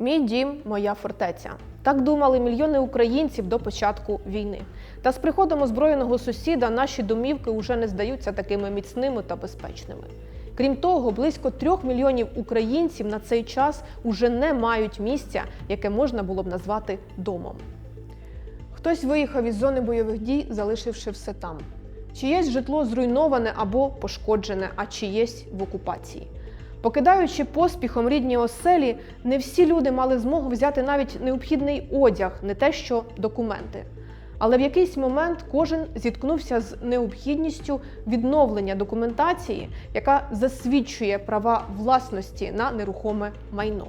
Мій дім, моя фортеця. Так думали мільйони українців до початку війни. Та з приходом озброєного сусіда наші домівки вже не здаються такими міцними та безпечними. Крім того, близько трьох мільйонів українців на цей час уже не мають місця, яке можна було б назвати домом. Хтось виїхав із зони бойових дій, залишивши все там. Чиєсь житло зруйноване або пошкоджене, а чиєсь в окупації. Покидаючи поспіхом рідні оселі, не всі люди мали змогу взяти навіть необхідний одяг, не те що документи. Але в якийсь момент кожен зіткнувся з необхідністю відновлення документації, яка засвідчує права власності на нерухоме майно.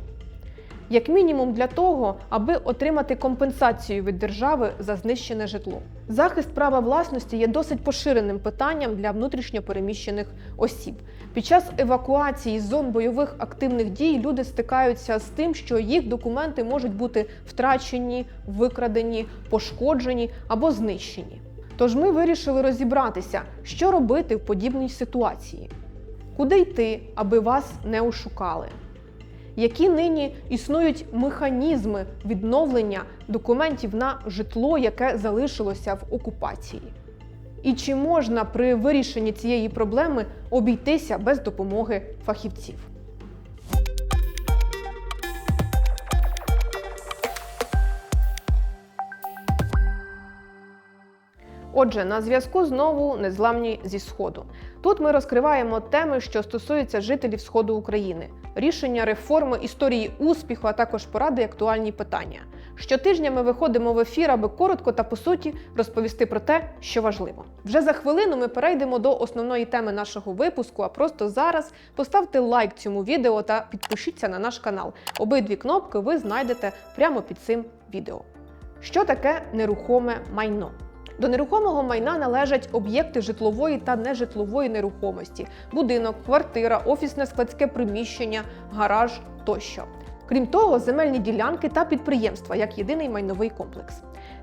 Як мінімум для того, аби отримати компенсацію від держави за знищене житло. Захист права власності є досить поширеним питанням для внутрішньопереміщених осіб. Під час евакуації з зон бойових активних дій люди стикаються з тим, що їх документи можуть бути втрачені, викрадені, пошкоджені або знищені. Тож ми вирішили розібратися, що робити в подібній ситуації, куди йти, аби вас не ошукали які нині існують механізми відновлення документів на житло, яке залишилося в окупації. І чи можна при вирішенні цієї проблеми обійтися без допомоги фахівців? Отже, на зв'язку знову незламні зі сходу. Тут ми розкриваємо теми, що стосуються жителів сходу України, рішення реформи, історії успіху, а також поради і актуальні питання. Щотижня ми виходимо в ефір, аби коротко та по суті розповісти про те, що важливо. Вже за хвилину ми перейдемо до основної теми нашого випуску. А просто зараз поставте лайк цьому відео та підпишіться на наш канал. Обидві кнопки ви знайдете прямо під цим відео. Що таке нерухоме майно? До нерухомого майна належать об'єкти житлової та нежитлової нерухомості: будинок, квартира, офісне складське приміщення, гараж тощо. Крім того, земельні ділянки та підприємства як єдиний майновий комплекс.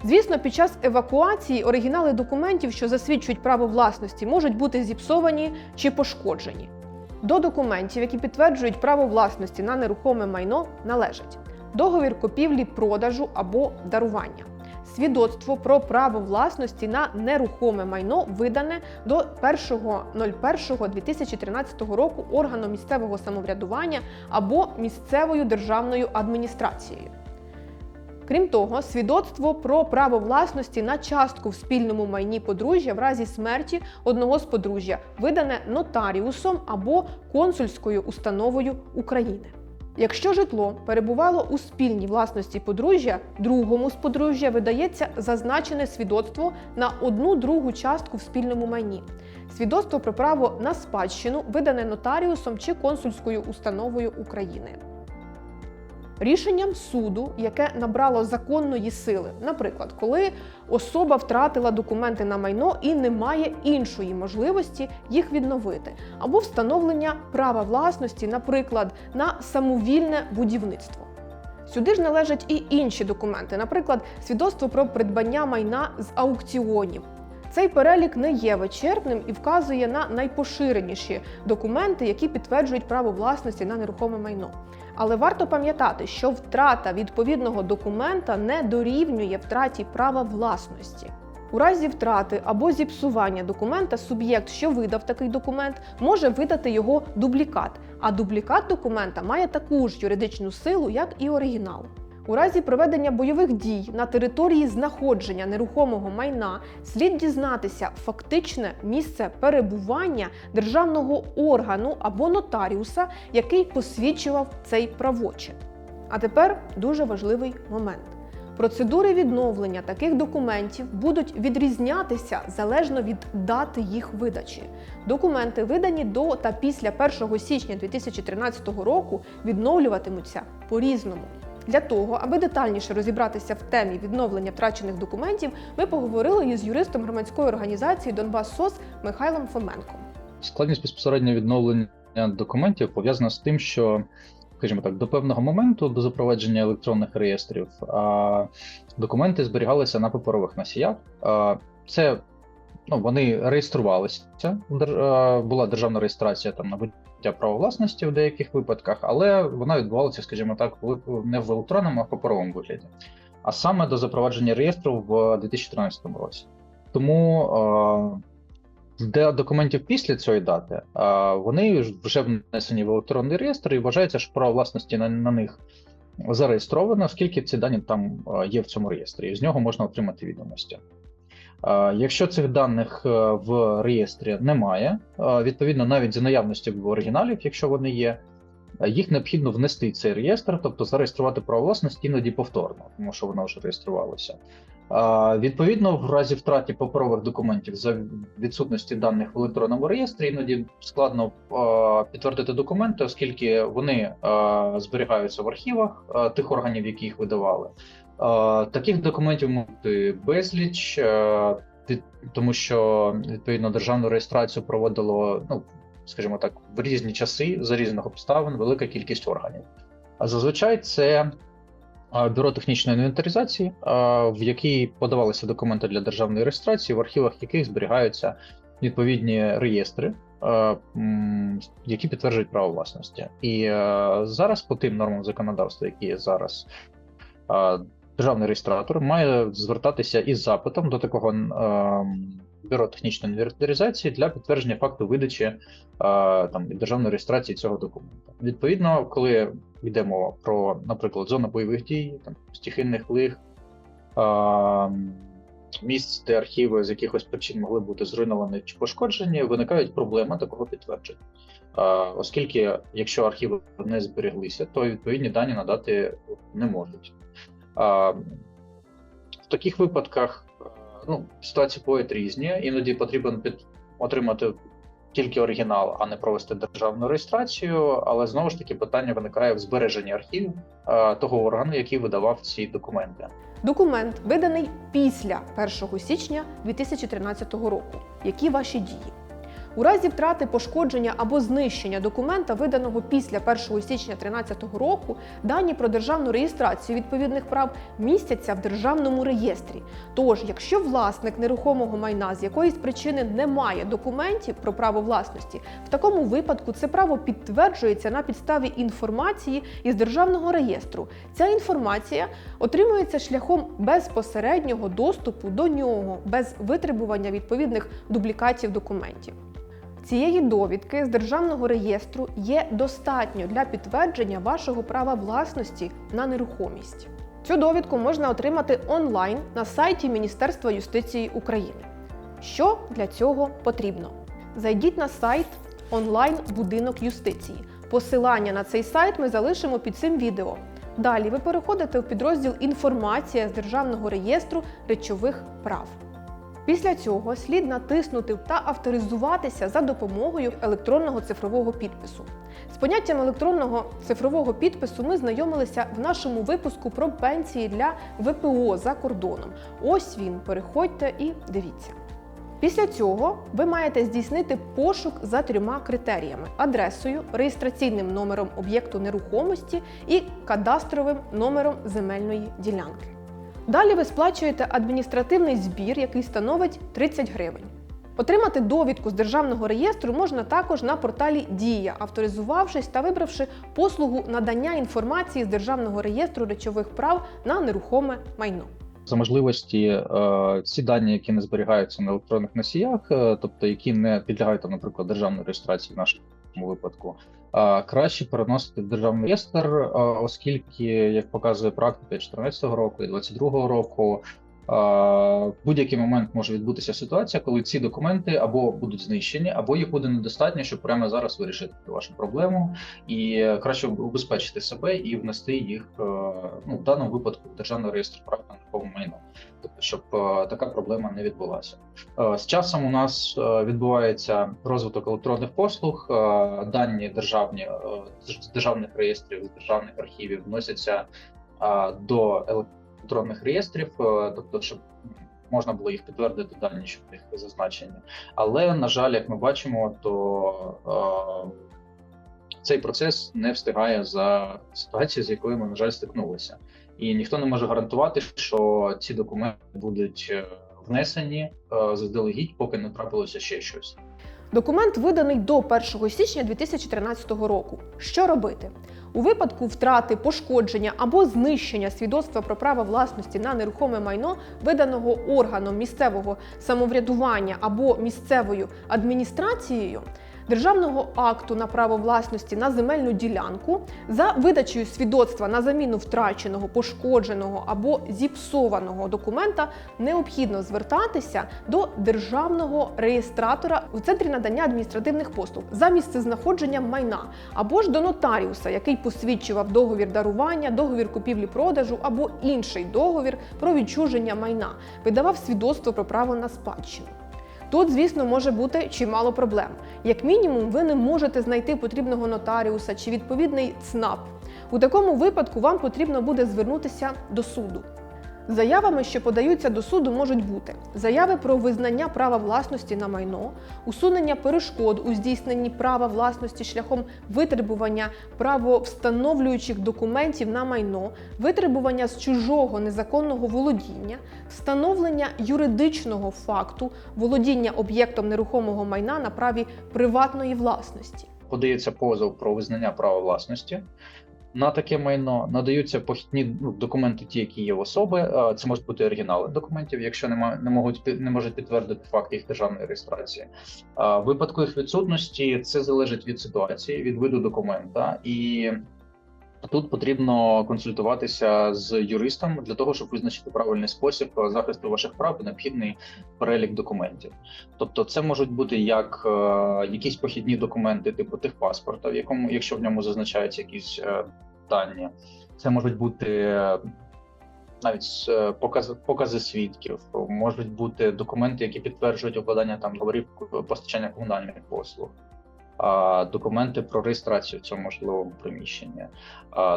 Звісно, під час евакуації оригінали документів, що засвідчують право власності, можуть бути зіпсовані чи пошкоджені. До документів, які підтверджують право власності на нерухоме майно, належать договір купівлі-продажу або дарування свідоцтво про право власності на нерухоме майно видане до 1.01.2013 року органом місцевого самоврядування або місцевою державною адміністрацією. Крім того, свідоцтво про право власності на частку в спільному майні подружжя в разі смерті одного з подружжя видане нотаріусом або консульською установою України. Якщо житло перебувало у спільній власності подружжя, другому з подружжя видається зазначене свідоцтво на одну другу частку в спільному майні. Свідоцтво про право на спадщину видане нотаріусом чи консульською установою України. Рішенням суду, яке набрало законної сили, наприклад, коли особа втратила документи на майно і не має іншої можливості їх відновити, або встановлення права власності, наприклад, на самовільне будівництво. Сюди ж належать і інші документи, наприклад, свідоцтво про придбання майна з аукціонів. Цей перелік не є вичерпним і вказує на найпоширеніші документи, які підтверджують право власності на нерухоме майно. Але варто пам'ятати, що втрата відповідного документа не дорівнює втраті права власності. У разі втрати або зіпсування документа суб'єкт, що видав такий документ, може видати його дублікат, а дублікат документа має таку ж юридичну силу, як і оригінал. У разі проведення бойових дій на території знаходження нерухомого майна слід дізнатися фактичне місце перебування державного органу або нотаріуса, який посвідчував цей правочин. А тепер дуже важливий момент. Процедури відновлення таких документів будуть відрізнятися залежно від дати їх видачі. Документи, видані до та після 1 січня 2013 року, відновлюватимуться по-різному. Для того, аби детальніше розібратися в темі відновлення втрачених документів, ми поговорили із юристом громадської організації Донбас СОС Михайлом Фоменком. Складність безпосередньо відновлення документів пов'язана з тим, що, скажімо так, до певного моменту, до запровадження електронних реєстрів, документи зберігалися на паперових носіях. Це ну, вони реєструвалися. Була державна реєстрація там на прийняття права власності в деяких випадках, але вона відбувалася, скажімо так, не в електронному, а в паперовому вигляді, а саме до запровадження реєстру в 2013 році. Тому де документів після цієї дати, вони вже внесені в електронний реєстр і вважається, що право власності на, на них зареєстровано, оскільки ці дані там є в цьому реєстрі, і з нього можна отримати відомості. Якщо цих даних е, в реєстрі немає, відповідно, навіть за наявності оригіналів, якщо вони є, е, їх необхідно внести в цей реєстр, тобто зареєструвати право власності іноді повторно, тому що воно вже реєструвалося. Е, Відповідно, в разі втраті паперових документів за відсутності даних в електронному реєстрі, іноді складно підтвердити документи, оскільки вони зберігаються в архівах тих органів, які їх видавали. Е, Таких документів бути безліч, е, тому що відповідно державну реєстрацію проводило, ну скажімо так, в різні часи за різних обставин велика кількість органів. А зазвичай це е, бюро технічної інвентаризації, в якій подавалися документи для державної реєстрації, в архівах яких зберігаються відповідні реєстри. Які підтверджують право власності, і зараз по тим нормам законодавства, які зараз, державний реєстратор має звертатися із запитом до такого ем, бюро технічної інвентаризації для підтвердження факту видачі е, там державної реєстрації цього документа. Відповідно, коли йдемо про, наприклад, зону бойових дій, там стихійних лих. ем, Місць, де архіви з якихось причин могли бути зруйновані чи пошкоджені, виникають проблеми такого підтвердження. Е, Оскільки, якщо архіви не збереглися, то відповідні дані надати не можуть. В таких випадках е, ну, ситуації бувають різні. Іноді потрібно під, отримати тільки оригінал, а не провести державну реєстрацію. Але знову ж таки питання виникає в збереженні архівів е, того органу, який видавав ці документи. Документ виданий після 1 січня 2013 року. Які ваші дії? У разі втрати пошкодження або знищення документа, виданого після 1 січня 2013 року, дані про державну реєстрацію відповідних прав містяться в державному реєстрі. Тож, якщо власник нерухомого майна з якоїсь причини не має документів про право власності, в такому випадку це право підтверджується на підставі інформації із державного реєстру. Ця інформація отримується шляхом безпосереднього доступу до нього без витребування відповідних дублікатів документів. Цієї довідки з державного реєстру є достатньо для підтвердження вашого права власності на нерухомість. Цю довідку можна отримати онлайн на сайті Міністерства юстиції України. Що для цього потрібно? Зайдіть на сайт онлайн будинок юстиції. Посилання на цей сайт ми залишимо під цим відео. Далі ви переходите в підрозділ Інформація з державного реєстру речових прав. Після цього слід натиснути та авторизуватися за допомогою електронного цифрового підпису. З поняттям електронного цифрового підпису ми знайомилися в нашому випуску про пенсії для ВПО за кордоном. Ось він, переходьте і дивіться. Після цього ви маєте здійснити пошук за трьома критеріями: адресою, реєстраційним номером об'єкту нерухомості і кадастровим номером земельної ділянки. Далі ви сплачуєте адміністративний збір, який становить 30 гривень. Отримати довідку з державного реєстру можна також на порталі Дія, авторизувавшись та вибравши послугу надання інформації з державного реєстру речових прав на нерухоме майно. За можливості е, ці дані, які не зберігаються на електронних носіях, е, тобто які не підлягають, наприклад, державної реєстрації в нашому випадку, краще переносити в державний реєстр, оскільки, як показує практика 2014 року і 2022 року, в будь-який момент може відбутися ситуація, коли ці документи або будуть знищені, або їх буде недостатньо, щоб прямо зараз вирішити вашу проблему, і краще убезпечити себе і внести їх е, ну, в даному випадку в державний реєстр прав на нерухоме майно, тобто щоб е, така проблема не відбулася. Е, З часом у нас відбувається розвиток електронних послуг, дані державні з державних реєстрів, з державних архівів вносяться до електронних реєстрів, е, тобто, щоб можна було їх підтвердити дані, щоб їх зазначені. Але на жаль, як ми бачимо, то е, цей процес не встигає за ситуацією, з якою ми, на жаль, стикнулися. І ніхто не може гарантувати, що ці документи будуть е, внесені заздалегідь, поки не трапилося ще щось. Документ виданий до 1 січня 2013 року. Що робити? У випадку втрати, пошкодження або знищення свідоцтва про право власності на нерухоме майно, виданого органом місцевого самоврядування або місцевою адміністрацією, державного акту на право власності на земельну ділянку за видачею свідоцтва на заміну втраченого, пошкодженого або зіпсованого документа необхідно звертатися до державного реєстратора у центрі надання адміністративних послуг за місцезнаходженням майна або ж до нотаріуса, який посвідчував договір дарування, договір купівлі-продажу або інший договір про відчуження майна, видавав свідоцтво про право на спадщину. Тут, звісно, може бути чимало проблем. Як мінімум, ви не можете знайти потрібного нотаріуса чи відповідний ЦНАП. У такому випадку вам потрібно буде звернутися до суду. Заявами, що подаються до суду, можуть бути заяви про визнання права власності на майно, усунення перешкод у здійсненні права власності шляхом витребування правовстановлюючих документів на майно, витребування з чужого незаконного володіння, встановлення юридичного факту володіння об'єктом нерухомого майна на праві приватної власності. Подається позов про визнання права власності. На таке майно надаються похідні ну, документи, ті, які є в особи. Це можуть бути оригінали документів, якщо нема, не можуть не можуть підтвердити факт їх державної реєстрації. В випадку їх відсутності це залежить від ситуації, від виду документа, і тут потрібно консультуватися з юристом для того, щоб визначити правильний спосіб захисту ваших прав і необхідний перелік документів. Тобто, це можуть бути як е, якісь похідні документи, типу техпаспорта, в якому, якщо в ньому зазначаються якісь е, дані, це можуть бути навіть е, покази, покази свідків, можуть бути документи, які підтверджують укладання там договорів постачання комунальних послуг. Документи про реєстрацію в цьому можливому приміщенні,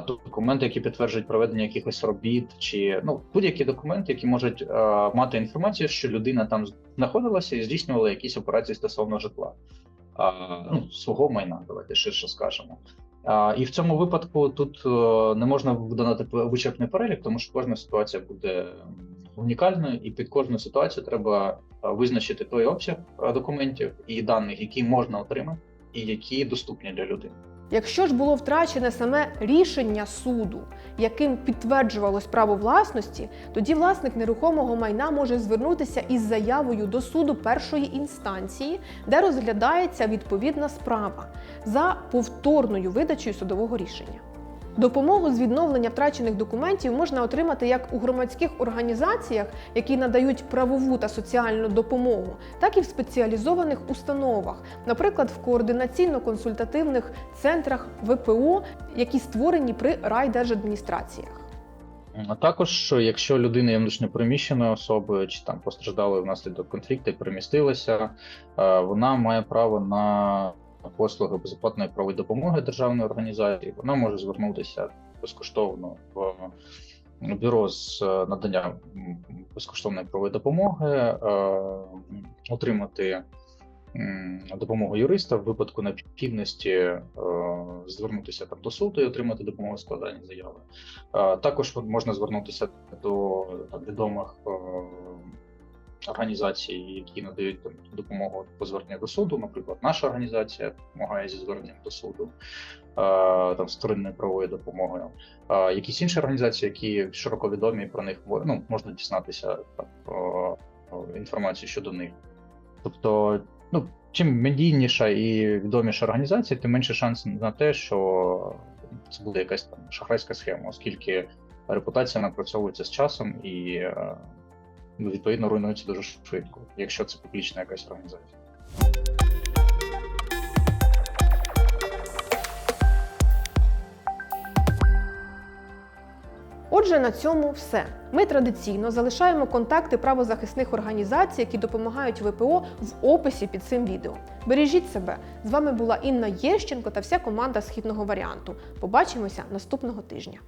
документи, які підтверджують проведення якихось робіт, чи ну будь-які документи, які можуть мати інформацію, що людина там знаходилася і здійснювала якісь операції стосовно житла, ну свого майна. Давайте ширше скажемо. І в цьому випадку тут е, не можна видати вичерпний перелік, тому що кожна ситуація буде унікальною, і під кожну ситуацію треба визначити той обсяг е, документів і даних, які можна отримати, і які доступні для людини. Якщо ж було втрачене саме рішення суду, яким підтверджувалось право власності, тоді власник нерухомого майна може звернутися із заявою до суду першої інстанції, де розглядається відповідна справа за повторною видачею судового рішення. Допомогу з відновлення втрачених документів можна отримати як у громадських організаціях, які надають правову та соціальну допомогу, так і в спеціалізованих установах, наприклад, в координаційно-консультативних центрах ВПО, які створені при райдержадміністраціях. А також, якщо людина є внутрішньопереміщеною особою чи там постраждала внаслідок конфлікту перемістилася, е, вона має право на послуги безоплатної правової допомоги державної організації. Вона може звернутися безкоштовно в бюро з е, надання безкоштовної правової допомоги, е, отримати допомогу юриста в випадку необхідності е, звернутися там до суду і отримати допомогу в складанні заяви. Також можна звернутися до відомих організацій, які надають там, допомогу по зверненню до суду. Наприклад, наша організація допомагає зі зверненням до суду, е, там з вторинною правовою допомогою. Е, Якісь інші організації, які широко відомі про них ну, можна дізнатися там, про інформацію щодо них. Тобто, ну, чим медійніша і відоміша організація, тим менше шансів на те, що це буде якась там шахрайська схема, оскільки репутація напрацьовується з часом і е, відповідно руйнується дуже швидко, якщо це публічна якась організація. Отже, на цьому все. Ми традиційно залишаємо контакти правозахисних організацій, які допомагають ВПО в описі під цим відео. Бережіть себе! З вами була Інна Єщенко та вся команда східного варіанту. Побачимося наступного тижня.